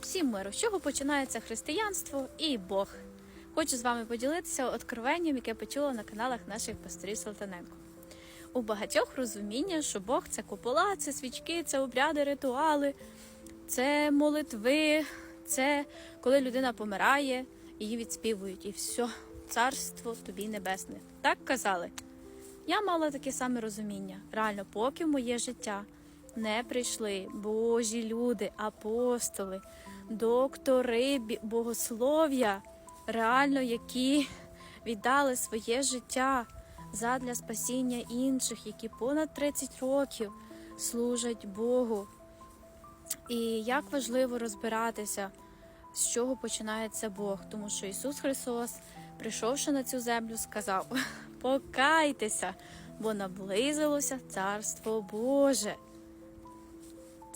Всім миру, з чого починається християнство і Бог. Хочу з вами поділитися откровенням, яке почула на каналах наших пасторів Салтаненко. У багатьох розуміння, що Бог це купола, це свічки, це обряди, ритуали, це молитви, це коли людина помирає, її відспівують, і все, царство тобі небесне. Так казали. Я мала таке саме розуміння. Реально, поки моє життя не прийшли Божі люди, апостоли, доктори богослов'я, реально, які віддали своє життя задля спасіння інших, які понад 30 років служать Богу. І як важливо розбиратися, з чого починається Бог, тому що Ісус Христос, прийшовши на цю землю, сказав: Покайтеся, бо наблизилося Царство Боже.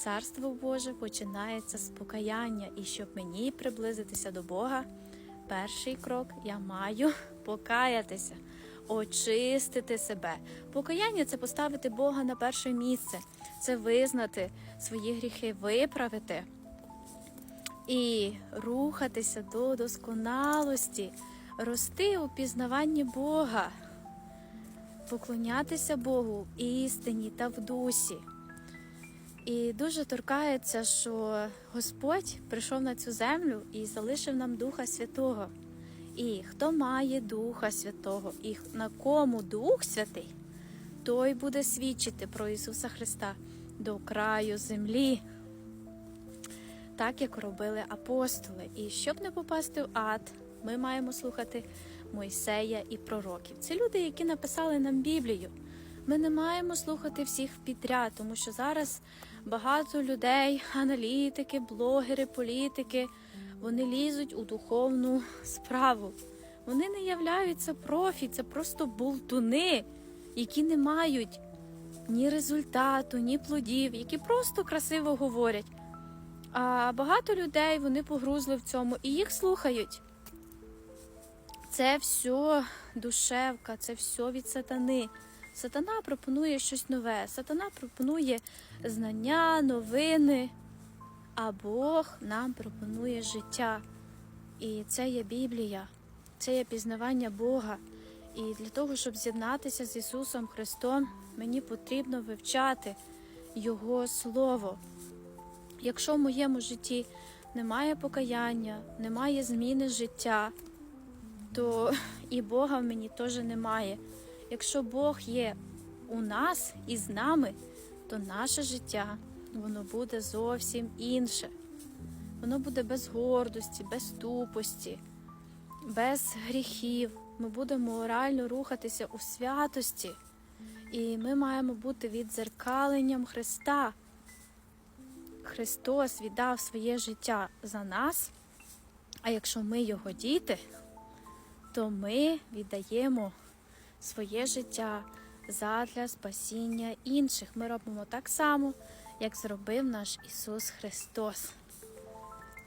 Царство Боже починається з покаяння, і щоб мені приблизитися до Бога, перший крок я маю покаятися, очистити себе. Покаяння це поставити Бога на перше місце, це визнати свої гріхи, виправити і рухатися до досконалості, рости у пізнаванні Бога, поклонятися Богу істині та в дусі. І дуже торкається, що Господь прийшов на цю землю і залишив нам Духа Святого. І хто має Духа Святого, і на кому Дух Святий, той буде свідчити про Ісуса Христа до краю землі, так як робили апостоли. І щоб не попасти в ад, ми маємо слухати Мойсея і пророків. Це люди, які написали нам Біблію. Ми не маємо слухати всіх підряд, тому що зараз багато людей, аналітики, блогери, політики, вони лізуть у духовну справу. Вони не являються профі, це просто болтуни, які не мають ні результату, ні плодів, які просто красиво говорять. А багато людей вони погрузли в цьому і їх слухають. Це все душевка, це все від сатани. Сатана пропонує щось нове. Сатана пропонує знання, новини, а Бог нам пропонує життя. І це є Біблія, це є пізнавання Бога. І для того, щоб з'єднатися з Ісусом Христом, мені потрібно вивчати Його Слово. Якщо в моєму житті немає покаяння, немає зміни життя, то і Бога в мені теж немає. Якщо Бог є у нас і з нами, то наше життя воно буде зовсім інше. Воно буде без гордості, без тупості, без гріхів. Ми будемо реально рухатися у святості. І ми маємо бути віддзеркаленням Христа. Христос віддав своє життя за нас. А якщо ми його діти, то ми віддаємо своє життя задля спасіння інших. Ми робимо так само, як зробив наш Ісус Христос.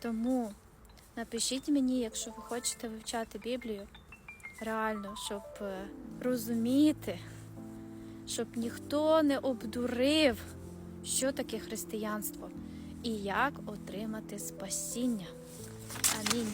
Тому напишіть мені, якщо ви хочете вивчати Біблію, реально, щоб е, розуміти, щоб ніхто не обдурив, що таке християнство і як отримати спасіння. Амінь.